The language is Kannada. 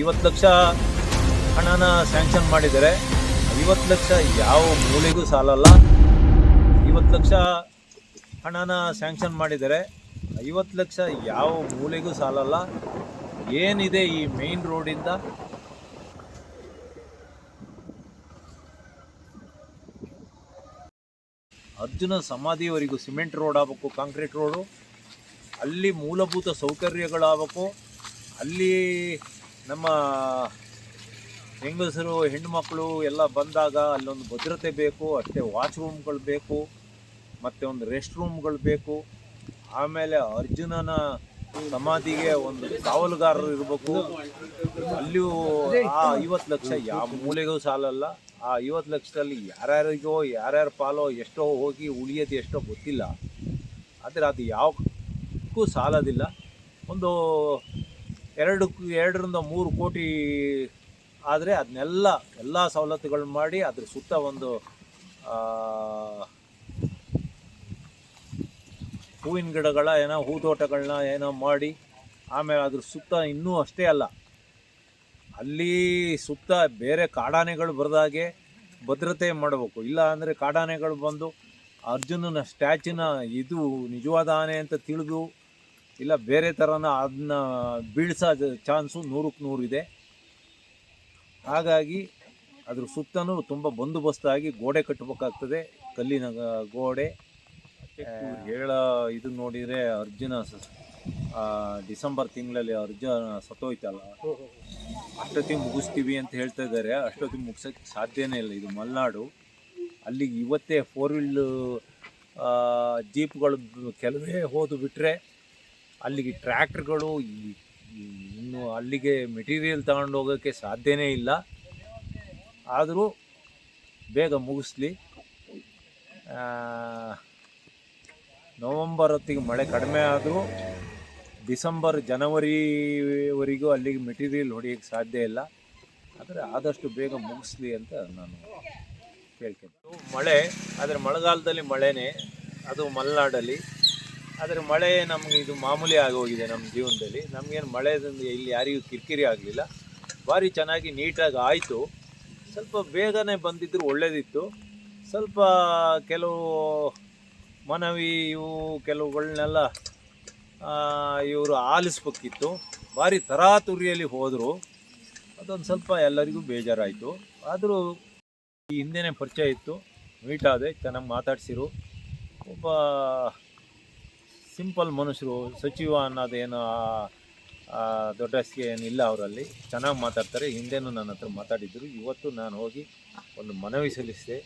ಐವತ್ತು ಲಕ್ಷ ಹಣನ ಸ್ಯಾಂಕ್ಷನ್ ಮಾಡಿದ್ದಾರೆ. ಐವತ್ತು ಲಕ್ಷ ಯಾವ ಮೂಲೆಗೂ ಸಾಲಲ್ಲ. ಐವತ್ತು ಲಕ್ಷ ಹಣನ ಸ್ಯಾಂಕ್ಷನ್ ಮಾಡಿದ್ದಾರೆ. ಐವತ್ತು ಲಕ್ಷ ಯಾವ ಮೂಲೆಗೂ ಸಾಲಲ್ಲ. ಏನಿದೆ ಈ ಮೇನ್ ರೋಡಿಂದ? ಅರ್ಜುನ ಸಮಾಧಿಯವರೆಗೂ ಸಿಮೆಂಟ್ ರೋಡ್ ಆಗಬೇಕು, ಕಾಂಕ್ರೀಟ್ ರೋಡು. ಅಲ್ಲಿ ಮೂಲಭೂತ ಸೌಕರ್ಯಗಳಾಗಬೇಕು. ಅಲ್ಲಿ ನಮ್ಮ ಹೆಂಗಸರು ಹೆಣ್ಣುಮಕ್ಕಳು ಎಲ್ಲ ಬಂದಾಗ ಅಲ್ಲೊಂದು ಭದ್ರತೆ ಬೇಕು, ಅಷ್ಟೇ ವಾಚ್ ರೂಮ್ಗಳು ಬೇಕು, ಮತ್ತು ಒಂದು ರೆಸ್ಟ್ ರೂಮ್ಗಳು ಬೇಕು. ಆಮೇಲೆ ಅರ್ಜುನನ ಸಮಾಧಿಗೆ ಒಂದು ಕಾವಲುಗಾರರು ಇರಬೇಕು. ಅಲ್ಲಿಯೂ ಆ ಐವತ್ತು ಲಕ್ಷ ಯಾವ ಮೂಲೆಗೂ ಸಾಲಲ್ಲ. ಆ ಐವತ್ತು ಲಕ್ಷದಲ್ಲಿ ಯಾರ್ಯಾರಿಗೋ, ಯಾರ್ಯಾರ ಪಾಲೋ ಎಷ್ಟೋ ಹೋಗಿ ಉಳಿಯೋದು ಎಷ್ಟೋ ಗೊತ್ತಿಲ್ಲ. ಆದರೆ ಅದು ಯಾವಕ್ಕೂ ಸಾಲೋದಿಲ್ಲ. ಒಂದು ಎರಡು ಎರಡರಿಂದ ಮೂರು ಕೋಟಿ ಆದರೆ ಅದನ್ನೆಲ್ಲ ಎಲ್ಲ ಸವಲತ್ತುಗಳು ಮಾಡಿ ಅದ್ರ ಸುತ್ತ ಒಂದು ಹೂವಿನ ಗಿಡಗಳ ಏನೋ ಹೂದೋಟಗಳನ್ನ ಏನೋ ಮಾಡಿ, ಆಮೇಲೆ ಅದ್ರ ಸುತ್ತ ಇನ್ನೂ ಅಷ್ಟೇ ಅಲ್ಲ. ಅಲ್ಲಿ ಸುತ್ತ ಬೇರೆ ಕಾಡಾನೆಗಳು ಬರೆದಾಗೆ ಭದ್ರತೆ ಮಾಡಬೇಕು. ಇಲ್ಲ ಅಂದರೆ ಕಾಡಾನೆಗಳು ಬಂದು ಅರ್ಜುನನ ಸ್ಟ್ಯಾಚ್ಯೂನ ಇದು ನಿಜವಾದ ಆನೆ ಅಂತ ತಿಳಿದು ಇಲ್ಲ ಬೇರೆ ಥರನ ಅದನ್ನ ಬೀಳ್ಸೋ ಚಾನ್ಸು ನೂರಕ್ಕೆ ನೂರಿದೆ ಹಾಗಾಗಿ ಅದ್ರ ಸುತ್ತಲೂ ತುಂಬ ಬಂದೋಬಸ್ತಾಗಿ ಗೋಡೆ ಕಟ್ಟಬೇಕಾಗ್ತದೆ ಕಲ್ಲಿನ ಗೋಡೆ. ಹೇಳ ಇದು ನೋಡಿದರೆ ಅರ್ಜುನ ಡಿಸೆಂಬರ್ ತಿಂಗಳಲ್ಲಿ ಅರ್ಜುನ ಸತ್ತೋಯ್ತಲ್ಲ. ಅಷ್ಟೊತ್ತಿಗೆ ಮುಗಿಸ್ತೀವಿ ಅಂತ ಹೇಳ್ತಾ ಇದ್ದಾರೆ. ಅಷ್ಟೊತ್ತಿಗೆ ಮುಗಿಸೋಕ್ಕೆ ಸಾಧ್ಯನೇ ಇಲ್ಲ ಇದು ಮಲೆನಾಡು. ಅಲ್ಲಿಗೆ ಇವತ್ತೇ ಫೋರ್ ವೀಲ್ ಜೀಪ್ಗಳು ಕೆಲವೇ ಹೋದು ಬಿಟ್ಟರೆ ಅಲ್ಲಿಗೆ ಟ್ರ್ಯಾಕ್ಟ್ರುಗಳು ಇನ್ನು ಅಲ್ಲಿಗೆ ಮೆಟೀರಿಯಲ್ ತಗೊಂಡು ಹೋಗೋಕ್ಕೆ ಸಾಧ್ಯನೇ ಇಲ್ಲ. ಆದರೂ ಬೇಗ ಮುಗಿಸ್ಲಿ. ನವಂಬರ್ ಹೊತ್ತಿಗೆ ಮಳೆ ಕಡಿಮೆ ಆದರೂ ಡಿಸೆಂಬರ್, ಜನವರಿವರೆಗೂ ಅಲ್ಲಿಗೆ ಮೆಟೀರಿಯಲ್ ಹೊಡೆಯೋಕ್ಕೆ ಸಾಧ್ಯ ಇಲ್ಲ. ಆದರೆ ಆದಷ್ಟು ಬೇಗ ಮುಗಿಸ್ಲಿ ಅಂತ ನಾನು ಕೇಳ್ತೀನಿ ಮಳೆ, ಆದರೆ ಮಳೆಗಾಲದಲ್ಲಿ ಮಳೆನೇ, ಅದು ಮಲೆನಾಡಲ್ಲಿ. ಆದರೆ ಮಳೆ ನಮಗೆ ಇದು ಮಾಮೂಲಿ ಆಗೋಗಿದೆ ನಮ್ಮ ಜೀವನದಲ್ಲಿ. ನಮಗೇನು ಮಳೆದಿಂದ ಇಲ್ಲಿ ಯಾರಿಗೂ ಕಿರಿಕಿರಿ ಆಗಲಿಲ್ಲ. ಭಾರಿ ಚೆನ್ನಾಗಿ ನೀಟಾಗಿ ಆಯಿತು. ಸ್ವಲ್ಪ ಬೇಗನೆ ಬಂದಿದ್ದರೂ ಒಳ್ಳೆಯದಿತ್ತು ಸ್ವಲ್ಪ ಕೆಲವು ಮನವಿ ಇವು ಕೆಲವುಗಳನ್ನೆಲ್ಲ ಇವರು ಆಲಿಸ್ಬೇಕಿತ್ತು. ಭಾರಿ ತರಾತುರಿಯಲ್ಲಿ ಹೋದರು. ಅದೊಂದು ಸ್ವಲ್ಪ ಎಲ್ಲರಿಗೂ ಬೇಜಾರಾಯಿತು. ಆದರೂ ಈ ಹಿಂದೆನೇ ಪರಿಚಯ ಇತ್ತು. ಮೀಟ್ ಆದೆ, ಚೆನ್ನಾಗಿ ಮಾತಾಡಿಸಿರು. ಒಬ್ಬ ಸಿಂಪಲ್ ಮನುಷ್ಯರು, ಸಚಿವ ಅನ್ನೋದೇನು ದೊಡ್ಡ ಏನಿಲ್ಲ ಅವರಲ್ಲಿ. ಚೆನ್ನಾಗಿ ಮಾತಾಡ್ತಾರೆ. ಹಿಂದೆನೂ ನನ್ನ ಹತ್ರ ಮಾತಾಡಿದ್ದರು ಇವತ್ತು ನಾನು ಹೋಗಿ ಒಂದು ಮನವಿ ಸಲ್ಲಿಸಿದೆ.